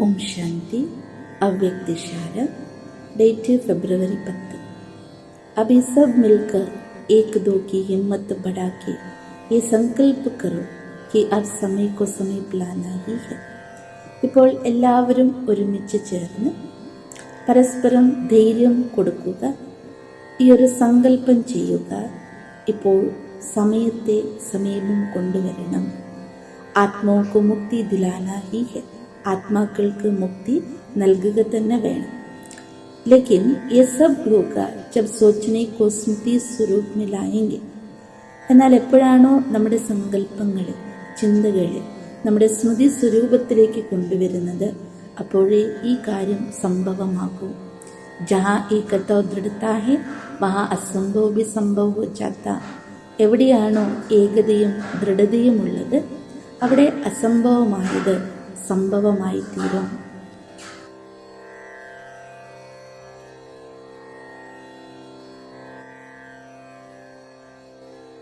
ओम शांति अव्यक्त इशारा डेट फरवरी पत्त अभी सब मिलकर एक दो की हिम्मत बढ़ा के ये संकल्प करो कि अब समय को समीप लाना ही है ഇപ്പോൾ എല്ലാവരും ഒരുമിച്ച് ചേർന്ന് പരസ്പരം ധൈര്യം കൊടുക്കുക ഈ ഒരു സങ്കല്പം ചെയ്യുക ഇപ്പോൾ സമയത്തെ സമീപം കൊണ്ടുവരണം ആത്മാക്കു മുക്തി ദിലാന ഹി ഹെ ആത്മാക്കൾക്ക് മുക്തി നൽകുക തന്നെ വേണം लेकिन ये सब होगा जब सोचने को स्मृति स्वरूप में लाएंगे എന്നാൽ എപ്പോഴാണോ നമ്മുടെ സങ്കല്പങ്ങളെ ചിന്തകളെ നമ്മുടെ സ്മൃതി സ്വരൂപത്തിലേക്ക് കൊണ്ടുവരുന്നത് അപ്പോഴേ ഈ കാര്യം സംഭവമാകൂ ജഹാ ഈ കഥ ദൃഢത്താഹെ വഹാ അസംഭവ ബി സംഭവ ഹോ ജാത്ത എവിടെയാണോ ഏകതയും ദൃഢതയും ഉള്ളത് അവിടെ അസംഭവമായത് സംഭവമായി തീരും